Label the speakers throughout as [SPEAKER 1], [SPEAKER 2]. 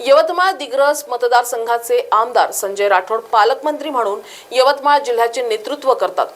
[SPEAKER 1] यवतमाळ दिग्रस मतदारसंघाचे आमदार संजय राठोड पालकमंत्री म्हणून यवतमाळ जिल्ह्याचे नेतृत्व करतात.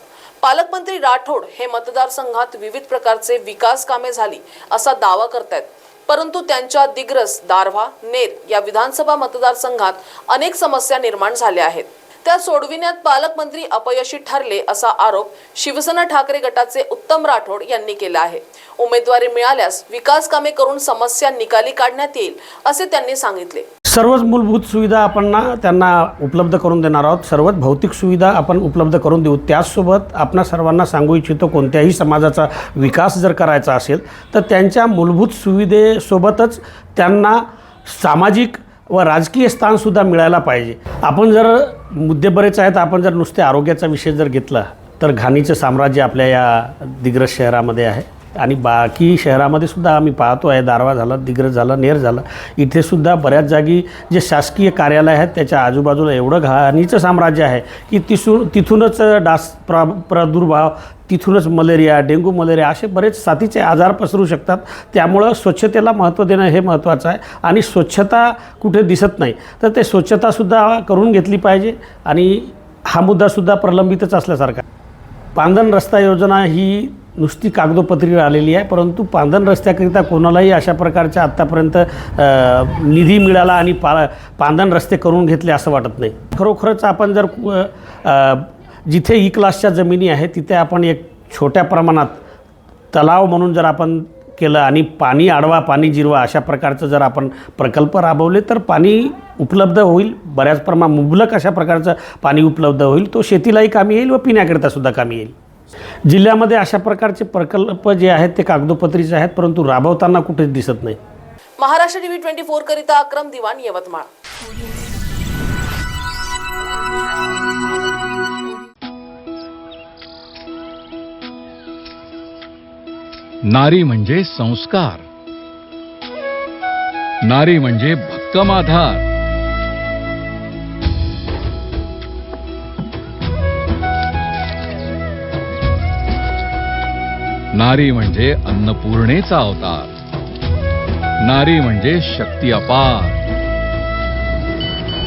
[SPEAKER 1] पालकमंत्री राठोड हे मतदारसंघात विविध प्रकारचे विकास कामे झाली असा दावा करतायत. परंतु त्यांच्या दिग्रस दारव्हा नेर या विधानसभा मतदारसंघात अनेक समस्या निर्माण झाल्या आहेत. त्या सोडविण्यात पालकमंत्री अपयशी ठरले असा आरोप शिवसेना ठाकरे गटाचे उत्तम राठोड यांनी केला आहे. उमेदवारी मिळाल्यास विकास कामे करून समस्या निकाली काढण्यात येईल असे त्यांनी सांगितले.
[SPEAKER 2] सर्वच मूलभूत सुविधा आपण ना त्यांना उपलब्ध करून देणार आहोत. सर्वच भौतिक सुविधा आपण उपलब्ध करून देऊ. त्याचसोबत आपणा सर्वांना सांगू इच्छितो कोणत्याही समाजाचा विकास जर करायचा असेल तर त्यांच्या मूलभूत सुविधेसोबतच त्यांना सामाजिक व राजकीय स्थानसुद्धा मिळायला पाहिजे. आपण जर मुद्दे बरेच आहेत आपण जर नुसते आरोग्याचा विषय जर घेतला तर घाणीचं साम्राज्य आपल्या या दिग्रज शहरामध्ये आहे. आणि बाकी शहरामध्ये सुद्धा आम्ही पाहतो आहे दारवा झाला दिग्रज झाला नेर झाला. इथे सुद्धा बऱ्याच जागी जे शासकीय कार्यालय आहेत त्याच्या आजूबाजूला एवढं घाणीचं साम्राज्य आहे की तिसून तिथूनच डास प्रा प्रादुर्भाव तिथूनच मलेरिया डेंग्यू मलेरिया असे बरेच साथीचे आजार पसरू शकतात. त्यामुळं स्वच्छतेला महत्त्व देणं हे महत्त्वाचं आहे आणि स्वच्छता कुठे दिसत नाही. तर ते स्वच्छतासुद्धा करून घेतली पाहिजे आणि हा मुद्दासुद्धा प्रलंबितच असल्यासारखा आहे. पांदन रस्ता योजना ही नुसती कागदोपत्री आलेली आहे परंतु पांदन रस्त्याकरिता कोणालाही अशा प्रकारच्या आत्तापर्यंत निधी मिळाला आणि पा पांदन रस्ते करून घेतले असं वाटत नाही. खरोखरच आपण जर जिथे ई क्लासच्या जमिनी आहे तिथे आपण एक छोट्या प्रमाणात तलाव म्हणून जर आपण केलं आणि पाणी आडवा पाणी जिरवा अशा प्रकारचं जर आपण प्रकल्प राबवले तर पाणी उपलब्ध होईल. बऱ्याच प्रमाणात मुबलक अशा प्रकारचं पाणी उपलब्ध होईल. तो शेतीलाही कामी येईल व पिण्याकरितासुद्धा कामी येईल. जिल्ह्यामध्ये अशा प्रकारचे प्रकल्प जे आहेत ते कागदोपत्रीचे आहेत परंतु राबवताना कुठेच दिसत नाही.
[SPEAKER 1] महाराष्ट्र टीव्ही ट्वेंटी फोर करिता अक्रम दिवाण यवतमाळ.
[SPEAKER 3] नारी म्हणजे संस्कार. नारी म्हणजे भक्कम आधार नारी म्हणजे अन्नपूर्णेचा अवतार. नारी म्हणजे शक्ती अपार.